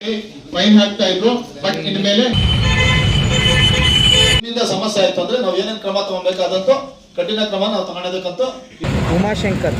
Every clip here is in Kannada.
ಫೈನ್ ಹಾಕ್ತಾ ಇದ್ರು ಬಟ್ ಇನ್ಮೇಲೆ ಸಮಸ್ಯೆ ಆಯ್ತು ಅಂದ್ರೆ ನಾವು ಏನೇನು ಕ್ರಮ ತಗೊಬೇಕಾದಂತೂ ಕಠಿಣ ಕ್ರಮ ನಾವು ತಗೊಂಡಿದ್ದಕ್ಕಂತೂ ಉಮಾಶಂಕರ್.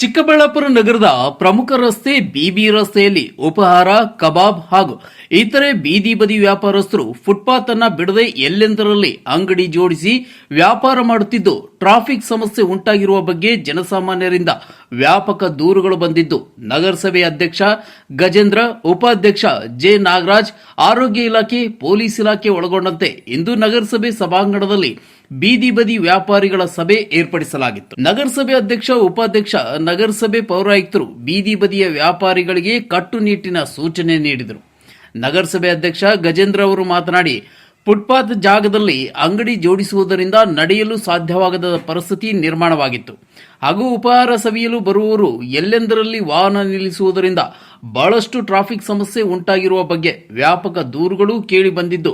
ಚಿಕ್ಕಬಳ್ಳಾಪುರ ನಗರದ ಪ್ರಮುಖ ರಸ್ತೆ ಬಿಬಿ ರಸ್ತೆಯಲ್ಲಿ ಉಪಹಾರ ಕಬಾಬ್ ಹಾಗೂ ಇತರೆ ಬೀದಿ ಬದಿ ವ್ಯಾಪಾರಸ್ಥರು ಫುಟ್ಪಾತ್ ಅನ್ನ ಬಿಡದೆ ಎಲ್ಲೆಂದರಲ್ಲಿ ಅಂಗಡಿ ಜೋಡಿಸಿ ವ್ಯಾಪಾರ ಮಾಡುತ್ತಿದ್ದು ಟ್ರಾಫಿಕ್ ಸಮಸ್ಯೆ ಉಂಟಾಗಿರುವ ಬಗ್ಗೆ ಜನಸಾಮಾನ್ಯರಿಂದ ವ್ಯಾಪಕ ದೂರುಗಳು ಬಂದಿದ್ದು. ನಗರಸಭೆ ಅಧ್ಯಕ್ಷ ಗಜೇಂದ್ರ, ಉಪಾಧ್ಯಕ್ಷ ಜೆ ನಾಗರಾಜ್, ಆರೋಗ್ಯ ಇಲಾಖೆ, ಪೊಲೀಸ್ ಇಲಾಖೆ ಒಳಗೊಂಡಂತೆ ಇಂದು ನಗರಸಭೆ ಸಭಾಂಗಣದಲ್ಲಿ ಬೀದಿ ಬದಿ ವ್ಯಾಪಾರಿಗಳ ಸಭೆ ಏರ್ಪಡಿಸಲಾಗಿತ್ತು. ನಗರಸಭೆ ಅಧ್ಯಕ್ಷ, ಉಪಾಧ್ಯಕ್ಷ ನಗರಸಭೆ ಪೌರಾಯುಕ್ತರು ಬೀದಿ ಬದಿಯ ವ್ಯಾಪಾರಿಗಳಿಗೆ ಕಟ್ಟುನಿಟ್ಟಿನ ಸೂಚನೆ ನೀಡಿದರು. ನಗರಸಭೆ ಅಧ್ಯಕ್ಷ ಗಜೇಂದ್ರ ಅವರು ಮಾತನಾಡಿ ಫುಟ್ಪಾತ್ ಜಾಗದಲ್ಲಿ ಅಂಗಡಿ ಜೋಡಿಸುವುದರಿಂದ ನಡೆಯಲು ಸಾಧ್ಯವಾಗದ ಪರಿಸ್ಥಿತಿ ನಿರ್ಮಾಣವಾಗಿತ್ತು. ಹಾಗೂ ಉಪಹಾರ ಸವಿಯಲು ಬರುವವರು ಎಲ್ಲೆಂದರಲ್ಲಿ ವಾಹನ ನಿಲ್ಲಿಸುವುದರಿಂದ ಬಹಳಷ್ಟು ಟ್ರಾಫಿಕ್ ಸಮಸ್ಯೆ ಉಂಟಾಗಿರುವ ಬಗ್ಗೆ ವ್ಯಾಪಕ ದೂರುಗಳು ಕೇಳಿ ಬಂದಿದ್ದು,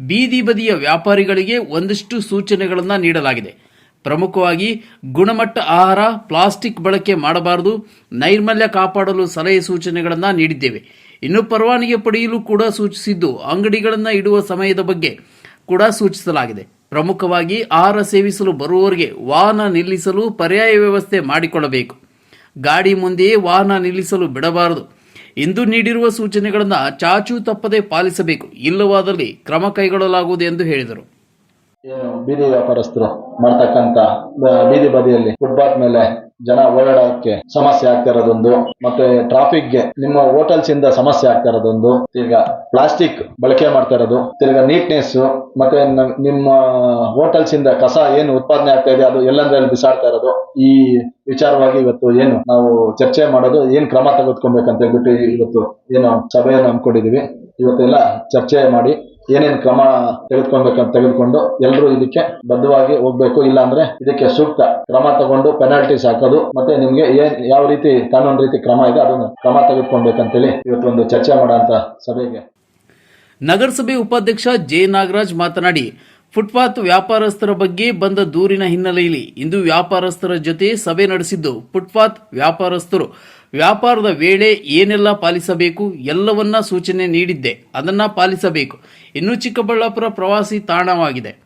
ಬೀದಿ ಬದಿಯ ವ್ಯಾಪಾರಿಗಳಿಗೆ ಒಂದಷ್ಟು ಸೂಚನೆಗಳನ್ನು ನೀಡಲಾಗಿದೆ. ಪ್ರಮುಖವಾಗಿ ಗುಣಮಟ್ಟ ಆಹಾರ, ಪ್ಲಾಸ್ಟಿಕ್ ಬಳಕೆ ಮಾಡಬಾರದು, ನೈರ್ಮಲ್ಯ ಕಾಪಾಡಲು ಸಲಹೆ ಸೂಚನೆಗಳನ್ನು ನೀಡಿದ್ದೇವೆ. ಇನ್ನು ಪರವಾನಗಿ ಪಡೆಯಲು ಕೂಡ ಸೂಚಿಸಿದ್ದು, ಅಂಗಡಿಗಳನ್ನು ಇಡುವ ಸಮಯದ ಬಗ್ಗೆ ಕೂಡ ಸೂಚಿಸಲಾಗಿದೆ. ಪ್ರಮುಖವಾಗಿ ಆಹಾರ ಸೇವಿಸಲು ಬರುವವರಿಗೆ ವಾಹನ ನಿಲ್ಲಿಸಲು ಪರ್ಯಾಯ ವ್ಯವಸ್ಥೆ ಮಾಡಿಕೊಳ್ಳಬೇಕು. ಗಾಡಿ ಮುಂದೆಯೇ ವಾಹನ ನಿಲ್ಲಿಸಲು ಬಿಡಬಾರದು. ಇಂದು ನೀಡಿರುವ ಸೂಚನೆಗಳನ್ನು ಚಾಚು ತಪ್ಪದೆ ಪಾಲಿಸಬೇಕು. ಇಲ್ಲವಾದಲ್ಲಿ ಕ್ರಮ ಕೈಗೊಳ್ಳಲಾಗುವುದು ಎಂದು ಹೇಳಿದರು. ಬೀದಿ ವ್ಯಾಪಾರಸ್ಥರು ಮಾಡ್ತಕ್ಕಂತ ಬೀದಿ ಬದಿಯಲ್ಲಿ ಫುಟ್ಪಾತ್ ಮೇಲೆ ಜನ ಓಡಾಡೋಕೆ ಸಮಸ್ಯೆ ಆಗ್ತಾ ಇರೋದೊಂದು, ಮತ್ತೆ ಟ್ರಾಫಿಕ್ಗೆ ನಿಮ್ಮ ಹೋಟೆಲ್ಸ್ ಇಂದ ಸಮಸ್ಯೆ ಆಗ್ತಾ ಇರೋದೊಂದು ಈಗ ಪ್ಲಾಸ್ಟಿಕ್ ಬಳಕೆ ಮಾಡ್ತಾ ಇರೋದು, ತಿರ್ಗಾ ನೀಟ್ನೆಸ್ ಮತ್ತೆ ನಿಮ್ಮ ಹೋಟೆಲ್ಸ್ ಇಂದ ಕಸ ಏನು ಉತ್ಪಾದನೆ ಆಗ್ತಾ ಇದೆ, ಅದು ಎಲ್ಲಂದ್ರೆ ಬಿಸಾಡ್ತಾ ಇರೋದು, ಈ ವಿಚಾರವಾಗಿ ಇವತ್ತು ಏನು ನಾವು ಚರ್ಚೆ ಮಾಡೋದು, ಏನ್ ಕ್ರಮ ತೆಗೆದುಕೊಬೇಕಂತ ಹೇಳ್ಬಿಟ್ಟು ಇವತ್ತು ಏನು ಸಭೆಯನ್ನು ಹಮ್ಮಿಕೊಂಡಿದೀವಿ ಇವತ್ತೆಲ್ಲ ಚರ್ಚೆ ಮಾಡಿ ಏನೇನ್ ಕ್ರಮ ತೆಗೆದುಕೊಳ್ಬೇಕಂತ ತೆಗೆದುಕೊಂಡು ಎಲ್ಲರೂ ಇದಕ್ಕೆ ಬದ್ಧವಾಗಿ ಹೋಗ್ಬೇಕು. ಇಲ್ಲ ಅಂದ್ರೆ ಇದಕ್ಕೆ ಸೂಕ್ತ ಕ್ರಮ ತಗೊಂಡು ಪೆನಾಲ್ಟೀಸ್ ಹಾಕೋದು ಮತ್ತೆ ನಿಮ್ಗೆ ಏನ್ ಯಾವ ರೀತಿ ಕಾನೂನು ರೀತಿ ಕ್ರಮ ಇದೆ ಅದನ್ನು ಕ್ರಮ ತೆಗೆದುಕೊಳ್ಬೇಕಂತೇಳಿ ಇವತ್ತೊಂದು ಚರ್ಚೆ ಮಾಡೋಂತ ಸಭೆಗೆ. ನಗರಸಭೆ ಉಪಾಧ್ಯಕ್ಷ ಜೆ ನಾಗರಾಜ್ ಮಾತನಾಡಿ, ಫುಟ್ಪಾತ್ ವ್ಯಾಪಾರಸ್ಥರ ಬಗ್ಗೆ ಬಂದ ದೂರಿನ ಹಿನ್ನೆಲೆಯಲ್ಲಿ ಇಂದು ವ್ಯಾಪಾರಸ್ಥರ ಜೊತೆ ಸಭೆ ನಡೆಸಿದ್ದು ಫುಟ್ಪಾತ್ ವ್ಯಾಪಾರಸ್ಥರು. ವ್ಯಾಪಾರದ ವೇಳೆ ಏನೆಲ್ಲ ಪಾಲಿಸಬೇಕು ಎಲ್ಲವನ್ನ ಸೂಚನೆ ನೀಡಿದ್ದೆ. ಅದನ್ನ ಪಾಲಿಸಬೇಕು. ಇನ್ನು ಚಿಕ್ಕಬಳ್ಳಾಪುರ ಪ್ರವಾಸಿ ತಾಣವಾಗಿದೆ.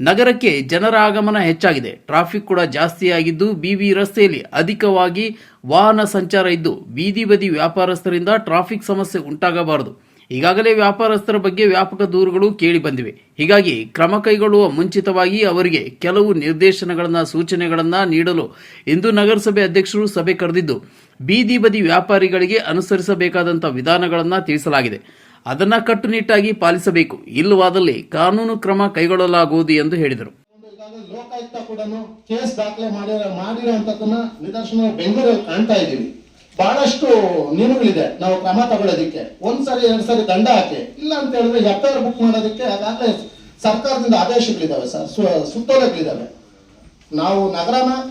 ನಗರಕ್ಕೆ ಜನರ ಆಗಮನ ಹೆಚ್ಚಾಗಿದೆ. ಟ್ರಾಫಿಕ್ ಕೂಡ ಜಾಸ್ತಿಯಾಗಿದ್ದು ಬಿವಿ ರಸ್ತೆಯಲ್ಲಿ ಅಧಿಕವಾಗಿ ವಾಹನ ಸಂಚಾರ ಇದ್ದು ಬೀದಿ ಬದಿ ವ್ಯಾಪಾರಸ್ಥರಿಂದ ಟ್ರಾಫಿಕ್ ಸಮಸ್ಯೆ ಉಂಟಾಗಬಾರದು. ಈಗಾಗಲೇ ವ್ಯಾಪಾರಸ್ಥರ ಬಗ್ಗೆ ವ್ಯಾಪಕ ದೂರುಗಳು ಕೇಳಿ ಬಂದಿವೆ. ಹೀಗಾಗಿ ಕ್ರಮ ಕೈಗೊಳ್ಳುವ ಮುಂಚಿತವಾಗಿ ಅವರಿಗೆ ಕೆಲವು ನಿರ್ದೇಶನಗಳನ್ನು, ಸೂಚನೆಗಳನ್ನು ನೀಡಲು ಇಂದು ನಗರಸಭೆ ಅಧ್ಯಕ್ಷರು ಸಭೆ ಕರೆದಿದ್ದು, ಬೀದಿ ಬದಿ ವ್ಯಾಪಾರಿಗಳಿಗೆ ಅನುಸರಿಸಬೇಕಾದಂಥ ವಿಧಾನಗಳನ್ನು ತಿಳಿಸಲಾಗಿದೆ. ಅದನ್ನು ಕಟ್ಟುನಿಟ್ಟಾಗಿ ಪಾಲಿಸಬೇಕು. ಇಲ್ಲವಾದಲ್ಲಿ ಕಾನೂನು ಕ್ರಮ ಕೈಗೊಳ್ಳಲಾಗುವುದು ಎಂದು ಹೇಳಿದರು. ಲೋಕಾಯುಕ್ತ ಕೂಡ ಕೇಸ್ ದಾಖಲೆ ಮಾಡಿರೋ ಮಾಡಿರೋಂಥದ್ದನ್ನ ನಿದರ್ಶನ ಬೆಂಗಳೂರಲ್ಲಿ ಕಾಣ್ತಾ ಇದ್ದೀವಿ. ಬಹಳಷ್ಟು ನಿಯಮಗಳಿದೆ ನಾವು ಕ್ರಮ ತಗೊಳ್ಳೋದಿಕ್ಕೆ. ಒಂದ್ಸರಿ ಎರಡು ಸರಿ ದಂಡ ಹಾಕಿ. ಇಲ್ಲ ಅಂತ ಹೇಳಿದ್ರೆ ಎಫ್ ಬುಕ್ ಮಾಡೋದಕ್ಕೆ ಅದಾಗಲೇ ಸರ್ಕಾರದಿಂದ ಆದೇಶಗಳಿದ್ದಾವೆ ಸರ್. ಸು- ಸುತ್ತೋಲೆಗಳಿದಾವೆ ನಾವು ನಗರನ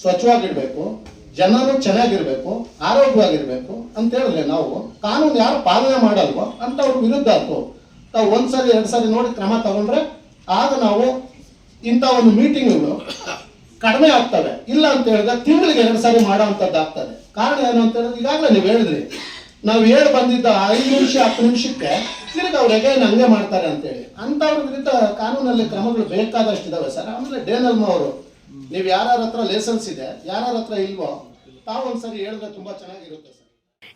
ಸ್ವಚ್ಛವಾಗಿಡ್ಬೇಕು ಜನರು ಚೆನ್ನಾಗಿರ್ಬೇಕು, ಆರೋಗ್ಯವಾಗಿರ್ಬೇಕು ಅಂತ ಹೇಳಿದ್ರೆ ನಾವು ಕಾನೂನು ಯಾರು ಪಾಲನೆ ಮಾಡಲ್ವೋ ಅಂತವ್ರ ವಿರುದ್ಧ ಆಯ್ತು. ನಾವು ಒಂದ್ಸರಿ ಎರಡು ಸರಿ ನೋಡಿ ಕ್ರಮ ತಗೊಂಡ್ರೆ ಆಗ ನಾವು ಇಂಥ ಒಂದು ಮೀಟಿಂಗ್ಗಳು ಕಡಿಮೆ ಆಗ್ತವೆ. ಇಲ್ಲ ಅಂತ ಹೇಳಿದ್ರೆ ತಿಂಗಳಿಗೆ ಎರಡು ಸಾರಿ ಮಾಡೋವಂಥದ್ದು ಆಗ್ತದೆ ಕಾರಣ ಏನು ಅಂತ ಈಗಾಗಲೇ ನೀವು ಹೇಳಿದ್ರಿ. ನಾವು ಹೇಳಿ ಬಂದಿದ್ದ ಐದು ನಿಮಿಷ, ಹತ್ತು ನಿಮಿಷಕ್ಕೆ ತಿರ್ಗಿ ಅವ್ರು ಎಗೈನ್ ಹಂಗೆ ಮಾಡ್ತಾರೆ ಅಂತೇಳಿ. ಅಂಥವ್ರ ವಿರುದ್ಧ ಕಾನೂನಲ್ಲಿ ಕ್ರಮಗಳು ಬೇಕಾದಷ್ಟು ಇದಾವೆ ಸರ್. ಆಮೇಲೆ ಡೇನಲ್ಮ ಅವರು, ನೀವು ಯಾರ್ಯಾರ ಹತ್ರ ಲೈಸೆನ್ಸ್ ಇದೆ, ಯಾರ್ಯಾರ ಹತ್ರ ಇಲ್ವೋ, ತಾವು ಒಂದ್ಸರಿ ಹೇಳಿದ್ರೆ ತುಂಬಾ ಚೆನ್ನಾಗಿರುತ್ತೆ ಸರ್.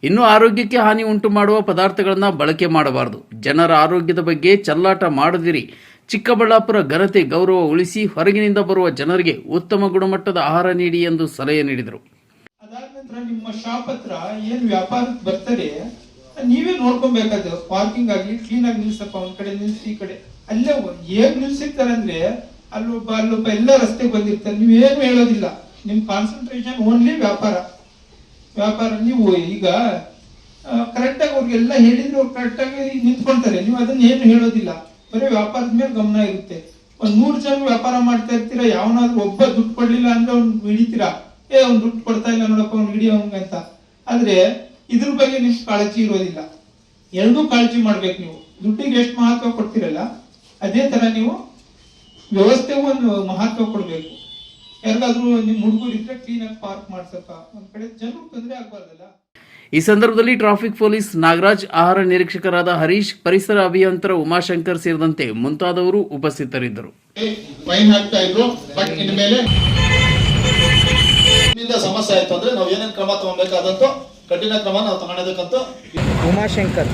ಇನ್ನು ಆರೋಗ್ಯಕ್ಕೆ ಹಾನಿ ಉಂಟು ಮಾಡುವ ಪದಾರ್ಥಗಳನ್ನು ಬಳಕೆ ಮಾಡಬಾರದು. ಜನರ ಆರೋಗ್ಯದ ಬಗ್ಗೆ ಚಲ್ಲಾಟ ಮಾಡದಿರಿ. ಚಿಕ್ಕಬಳ್ಳಾಪುರ ಘನತೆ ಗೌರವ ಉಳಿಸಿ ಹೊರಗಿನಿಂದ ಬರುವ ಜನರಿಗೆ ಉತ್ತಮ ಗುಣಮಟ್ಟದ ಆಹಾರ ನೀಡಿ ಎಂದು ಸಲಹೆ ನೀಡಿದರು. ನಿಮ್ಮ ಶಾಪ್ ಹತ್ರ ಏನ್ ವ್ಯಾಪಾರಕ್ಕೆ ಬರ್ತಾರೆ ನೀವೇ ನೋಡ್ಕೊಬೇಕಾದ ಪಾರ್ಕಿಂಗ್ ಆಗ್ಲಿ ಕ್ಲೀನ್ ಆಗಿ ನಿಲ್ಸಪ್ಪ, ಒಂದ್ ಕಡೆ ನಿಲ್ಸಿ, ಈ ಕಡೆ. ಅಲ್ಲೇ ಹೇಗ್ ನಿಲ್ಸಿರ್ತಾರೆ ಅಂದ್ರೆ ಅಲ್ಲೊಬ್ಬ ಅಲ್ಲೊಬ್ಬ ಎಲ್ಲ ರಸ್ತೆಗೆ ಬಂದಿರ್ತಾರೆ. ನೀವೇನು ಹೇಳೋದಿಲ್ಲ. ನಿಮ್ ಕಾನ್ಸಂಟ್ರೇಷನ್ ಓನ್ಲಿ ವ್ಯಾಪಾರ. ವ್ಯಾಪಾರ, ನೀವು ಈಗ ಕರೆಕ್ಟಾಗಿ ಅವ್ರಿಗೆಲ್ಲ ಹೇಳಿದ್ರೆ ಅವ್ರು ಕರೆಕ್ಟಾಗಿ ನಿಂತ್ಕೊಳ್ತಾರೆ ನೀವು ಅದನ್ನ ಏನು ಹೇಳೋದಿಲ್ಲ. ಬರೀ ವ್ಯಾಪಾರದ ಮೇಲೆ ಗಮನ ಇರುತ್ತೆ. ಒಂದ್ ನೂರು ಜನ ವ್ಯಾಪಾರ ಮಾಡ್ತಾ ಇರ್ತೀರಾ? ಯಾವನಾದ್ರೂ ಒಬ್ಬ ದುಡ್ಡು ಕೊಡ್ಲಿಲ್ಲ ಅಂದ್ರೆ ಅವ್ನು ಹಿಡಿತೀರಾ? ಏ ಅವ್ನು ದುಡ್ಡು ಕೊಡ್ತಾ ಇಲ್ಲ ನೋಡಪ್ಪ ಅವ್ನು ಹಿಡಿಯೋ ಅಂತ. ಆದ್ರೆ ಇದ್ರ ಬಗ್ಗೆ ನಿಮ್ ಕಾಳಜಿ ಇರೋದಿಲ್ಲ. ಎರಡೂ ಕಾಳಜಿ ಮಾಡ್ಬೇಕು ನೀವು. ದುಡ್ಡಿಗೆ ಎಷ್ಟು ಮಹತ್ವ ಕೊಡ್ತಿರಲ್ಲ ಅದೇ ತರ ನೀವು ವ್ಯವಸ್ಥೆಗೂ ಒಂದು ಮಹತ್ವ ಕೊಡ್ಬೇಕು. ಯಾರಿಗಾದ್ರೂ ನಿಮ್ ಹುಡುಗರು ಇದ್ರೆ ಕ್ಲೀನ್ ಆಗಿ ಪಾರ್ಕ್ ಮಾಡ್ಸಪ್ಪ ಒಂದ್ ಕಡೆ ಜನರು ತೊಂದರೆ ಆಗ್ಬಾರ್ದಲ್ಲ. ಈ ಸಂದರ್ಭದಲ್ಲಿ ಟ್ರಾಫಿಕ್ ಪೊಲೀಸ್ ನಾಗರಾಜ್ ಆಹಾರ ನಿರೀಕ್ಷಕರಾದ ಹರೀಶ್ ಪರಿಸರ ಅಭಿಯಂತರ ಉಮಾಶಂಕರ್ ಸೇರಿದಂತೆ ಮುಂತಾದವರು ಉಪಸ್ಥಿತರಿದ್ದರು ಫೈನ್ ಹಾಕ್ತಾ ಇದ್ರು ಬಟ್ ಇನ್ಮೇಲೆ ಇದರಿಂದ ಸಮಸ್ಯೆ ಆಯ್ತು ಅಂದ್ರೆ ನಾವು ಏನೇನ್ ಕ್ರಮ ತಗೊಬೇಕಾದಂತೂ ಕಠಿಣ ಕ್ರಮ ನಾವು ತಗೊಳ್ಳೋದಕ್ಕಂತೂ ಉಮಾಶಂಕರ್.